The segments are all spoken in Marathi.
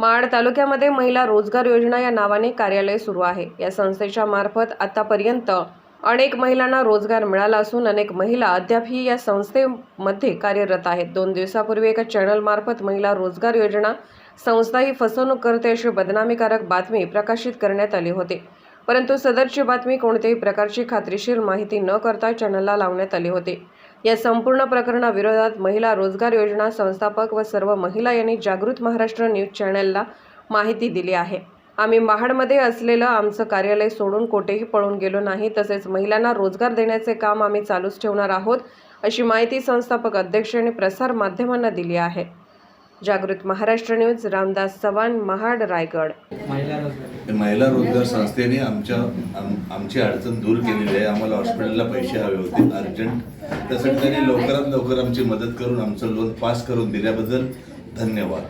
माड तालुक्यामध्ये महिला रोजगार योजना या नावाने कार्यालय सुरू आहे. या संस्थेच्या मार्फत आतापर्यंत अनेक महिलांना रोजगार मिळाला असून अनेक महिला अद्यापही या संस्थेमध्ये कार्यरत आहेत. दोन दिवसापूर्वी एका चॅनलमार्फत महिला रोजगार योजना संस्था ही फसवणूक करते अशी बदनामीकारक बातमी प्रकाशित करण्यात आली होती. परंतु सदरची बातमी कोणत्याही प्रकारची खात्रीशीर माहिती न करता चॅनलला लावण्यात आली होती. या संपूर्ण प्रकरणाविरोधात महिला रोजगार योजना संस्थापक व सर्व महिला यांनी जागृत महाराष्ट्र न्यूज चॅनलला माहिती दिली आहे. आम्ही महाडमध्ये असलेलं आमचं कार्यालय सोडून कोठेही पळून गेलो नाही तसेच महिलांना रोजगार देण्याचे काम आम्ही चालूच ठेवणार आहोत अशी माहिती संस्थापक अध्यक्ष आणि प्रसार माध्यमांना दिली आहे. जागृत महाराष्ट्र न्यूज रामदास चव्हाण महाड रायगड. महिला रोजगार संस्थेने आमच्या आमची अडचण दूर केलेली आहे. आम्हाला हॉस्पिटलला पैसे हवे होते अर्जंट त्यासाठी त्यांनी लवकरात लवकर आमची मदत करून आमचं लोन पास करून दिल्याबद्दल धन्यवाद.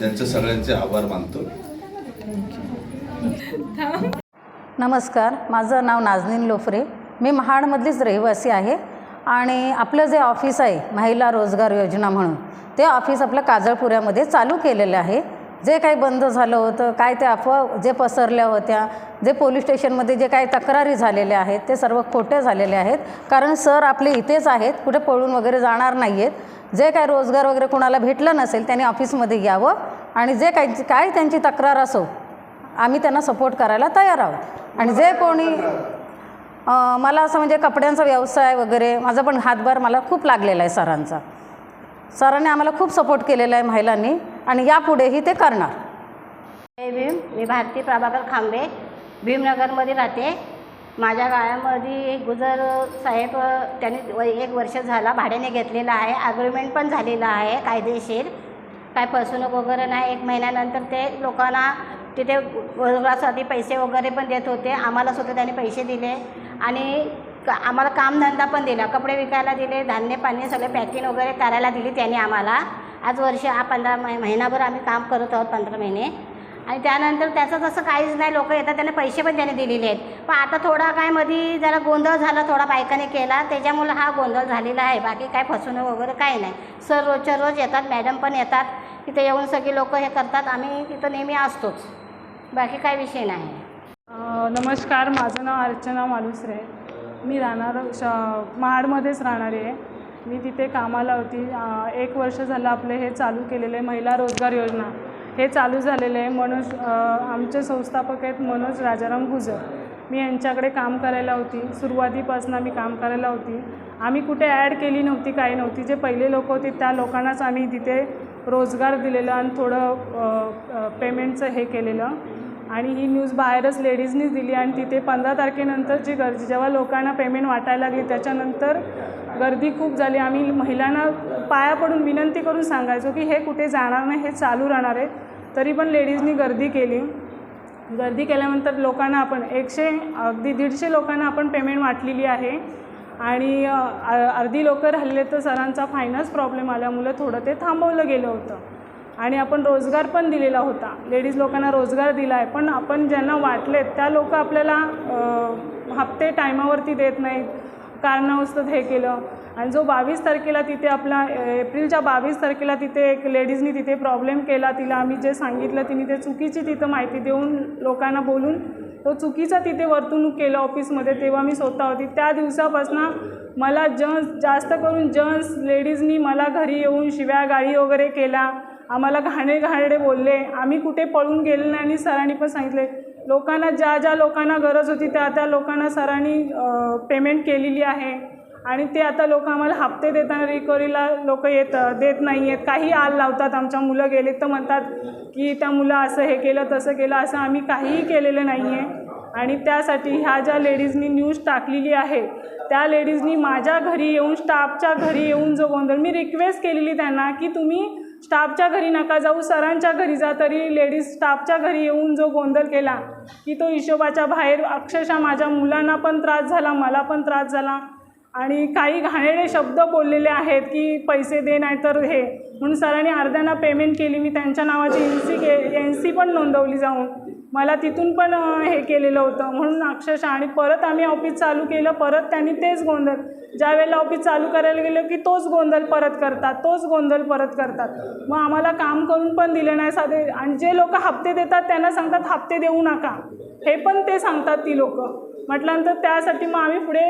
त्यांचे सगळ्यांचे आभार मानतो. नमस्कार. माझं नाव नाजनीन लोफरे. मी महाडमधलीच रहिवासी आहे आणि आपलं जे ऑफिस आहे महिला रोजगार योजना म्हणून ते ऑफिस आपलं काजळपुऱ्यामध्ये चालू केलेलं आहे. जे काही बंद झालं होतं काय ते अफवा जे पसरल्या होत्या जे पोलीस स्टेशनमध्ये जे काही तक्रारी झालेल्या आहेत ते सर्व खोटे झालेले आहेत. कारण सर आपले इथेच आहेत कुठे पळून वगैरे जाणार नाही आहेत जे काही रोजगार वगैरे कोणाला भेटलं नसेल त्यांनी ऑफिसमध्ये यावं आणि जे काही काय त्यांची तक्रार असो आम्ही त्यांना सपोर्ट करायला तयार आहोत. आणि जे कोणी मला असं म्हणजे कपड्यांचा व्यवसाय वगैरे माझा पण हातभार मला खूप लागलेला आहे सरांचा. सरांनी आम्हाला खूप सपोर्ट केलेला आहे महिलांनी. आणि यापुढेही ते करणार. जय भीम. मी भारती प्रभाकर खांबे भीमनगरमध्ये राहते. माझ्या गाळ्यामध्ये गुजर साहेब त्यांनी व- एक वर्ष झाला भाड्याने घेतलेला आहे. अग्रिमेंट पण झालेलं आहे कायदेशीर. काय फसवणूक वगैरे नाही. एक महिन्यानंतर ते लोकांना तिथे रोजगारासाठी पैसे वगैरे पण देत होते. आम्हाला सुद्धा त्यांनी पैसे दिले. आणि का आम्हाला कामधंदा पण दिला. कपडे विकायला दिले धान्य पाणी सगळे पॅकिंग वगैरे करायला दिली त्यांनी आम्हाला. आज वर्ष हा पंधरा महि महिनाभर आम्ही काम करत आहोत पंधरा महिने. आणि त्यानंतर त्याचं तसं काहीच नाही लोक येतात त्यांना पैसे पण त्याने दिलेले आहेत. पण आता थोडा काय मध्ये जरा गोंधळ झाला थोडा बायकाने केला त्याच्यामुळं हा गोंधळ झालेला आहे. बाकी काय फसवणूक वगैरे काही नाही. सर रोजच्या रोज येतात मॅडम पण येतात. तिथे येऊन सगळी लोक हे करतात. आम्ही तिथं नेहमी असतोच. बाकी काय विषय नाही. नमस्कार. माझं नाव अर्चना मालुसरे. मी राहणार श महाडमध्येच राहणारी आहे. मी तिथे कामाला होती. एक वर्ष झालं आपले हे चालू केलेले महिला रोजगार योजना. हे चालू झालेले आहे. मनोज आमचे संस्थापक आहेत मनोज राजाराम गुजर. मी यांच्याकडे काम करायला होती. सुरुवातीपासून मी काम करायला होती. आम्ही कुठे ॲड केली नव्हती काही नव्हती. जे पहिले लोक होते त्या लोकांनाच आम्ही तिथे रोजगार दिलेलं आणि थोडं पेमेंटचं हे केलेलं. आणि ही न्यूज बाहेरच लेडीजनीच दिली आणि तिथे पंधरा तारखेनंतरची गर्दी जेव्हा लोकांना पेमेंट वाटायला लागली त्याच्यानंतर गर्दी खूप झाली. आम्ही महिलांना पाया पडून विनंती करून सांगायचो की हे कुठे जाणार नाही हे चालू राहणार आहे. तरी पण लेडीजनी गर्दी केली. गर्दी केल्यानंतर लोकांना आपण एकशे अगदी दीडशे लोकांना आपण पेमेंट वाटलेली आहे. आणि अर्धी लोकं राहिले तर सरांचा फायनान्स प्रॉब्लेम आल्यामुळं थोडं ते थांबवलं गेलं होतं. आणि आपण रोजगार पण दिलेला होता. लेडीज लोकांना रोजगार दिला आहे पण आपण ज्यांना वाटलेत त्या लोक आपल्याला हप्ते टायमावरती देत नाहीत. कारणावस्तत हे केलं. आणि जो बावीस तारखेला तिथे आपला एप्रिलच्या बावीस तारखेला तिथे एक लेडीजनी तिथे प्रॉब्लेम केला. तिला आम्ही जे सांगितलं तिने ते चुकीची तिथं माहिती देऊन लोकांना बोलून तो चुकीचा तिथे वर्तणूक केलं ऑफिसमध्ये तेव्हा मी स्वतः होती त्या दिवसापासून मला जन्स जास्त करून जन्स लेडीजनी मला घरी येऊन शिव्या गाळी वगैरे केला आम्हाला घाणे घाणडे बोलले. आम्ही कुठे पळून गेले नाही आणि सरांनी पण सांगितले. लोकांना ज्या ज्या लोकांना गरज होती त्या त्या लोकांना सरांनी पेमेंट केलेली आहे. आणि ते आता लोक आम्हाला हप्ते देताना रिकवरीला लोक येत देत नाही आहेत काही आल लावतात. आमच्या मुलं गेले तर म्हणतात की त्या मुलं असं हे केलं तसं केलं असं आम्ही काहीही केलेलं नाही आहे आणि त्यासाठी ह्या ज्या लेडीजनी न्यूज टाकलेली आहे त्या लेडीजनी माझ्या घरी येऊन स्टाफच्या घरी येऊन जो गोंधळ मी रिक्वेस्ट केलेली त्यांना की तुम्ही स्टाफच्या घरी नका जाऊ सरांच्या घरी जा तरी लेडीज स्टाफच्या घरी येऊन जो गोंधळ केला की तो हिशोबाच्या बाहेर अक्षरशः माझ्या मुलांना पण त्रास झाला मला पण त्रास झाला. आणि काही घाणेरडे शब्द बोललेले आहेत की पैसे दे नाही तर हे. म्हणून सरांनी अर्ध्यांना पेमेंट केली. मी त्यांच्या नावाची N C K N C पण नोंदवली जाऊन. मला तिथून पण हे केलेलं होतं. म्हणून अक्षरशः आणि परत आम्ही ऑफिस चालू केलं. परत त्यांनी तेच गोंधळ. ज्या वेळेला ऑफिस चालू करायला गेलं की तोच गोंधळ परत करतात तोच गोंधळ परत करतात. मग आम्हाला काम करून पण दिलं नाही साधे. आणि जे लोक हप्ते देतात त्यांना सांगतात हप्ते देऊ नका. हे पण ते सांगतात ती लोक. म्हटल्यानंतर त्यासाठी मग आम्ही पुढे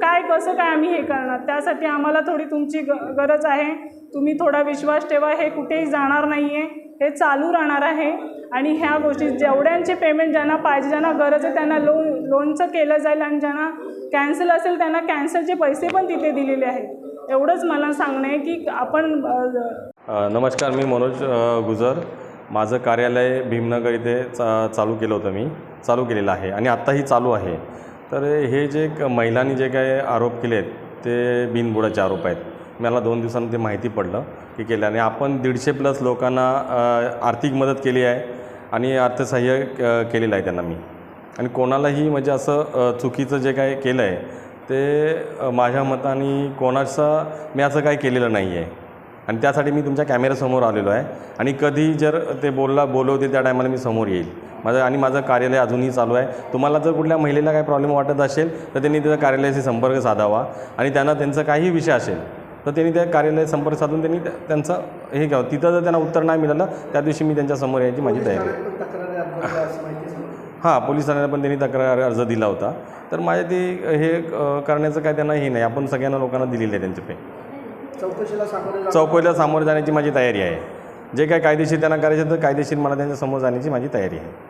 काय कसं काय आम्ही हे करणार? त्यासाठी आम्हाला थोडी तुमची ग गरज आहे. तुम्ही थोडा विश्वास ठेवा. हे कुठेही जाणार नाही आहे हे चालू राहणार आहे. आणि ह्या गोष्टी जेवढ्यांचे पेमेंट ज्यांना पाहिजे ज्यांना गरज आहे त्यांना लोन लोनचं केलं जाईल आणि ज्यांना कॅन्सल असेल त्यांना कॅन्सलचे पैसे पण तिथे दिलेले आहेत. एवढंच मला सांगणं आहे की आपण नमस्कार मी मनोज गुजर. माझं कार्यालय भीमनगर इथे चा चालू केलं होतं मी. चालू केलेलं आहे आणि आत्ताही चालू आहे. तर हे जे क- महिलांनी जे काही आरोप केले आहेत ते बिनबुडाचे आरोप आहेत. मला दोन दिवसांनी ते माहिती पडलं की केलं आणि आपण दीडशे प्लस लोकांना आर्थिक मदत केली आहे. आणि अर्थसहाय्य केलेलं आहे त्यांना मी. आणि कोणालाही म्हणजे असं चुकीचं जे काय केलं आहे ते माझ्या मताने कोणाचं मी असं काही केलेलं नाही आहे आणि त्यासाठी मी तुमच्या कॅमेऱ्यासमोर आलेलो आहे. आणि कधी जर ते बोलला बोलवते त्या टायमाला मी समोर येईल. माझं आणि माझं कार्यालय अजूनही चालू आहे. तुम्हाला जर कुठल्या महिलेला काही प्रॉब्लेम वाटत असेल तर त्यांनी त्या कार्यालयाशी संपर्क साधावा. आणि त्यांना त्यांचा काही विषय असेल तर त्यांनी त्या कार्यालयात संपर्क साधून त्यांनी त्या- त्यांचं हे घ्यावं. तिथं जर त्यांना उत्तर नाही मिळालं त्या दिवशी मी त्यांच्यासमोर यायची माझी तयारी. आहे हां पोलिसांना पण त्यांनी तक्रार अर्ज दिला होता. तर माझ्या ते हे करण्याचं काय त्यांना हे नाही. आपण सगळ्यांना लोकांना दिलेले आहे त्यांचे पे. चौकशीला सामोरं जाण्याची माझी तयारी आहे. जे काय कायदेशीर त्यांना करायचं तर कायदेशीर मला त्यांच्यासमोर जाण्याची माझी तयारी आहे.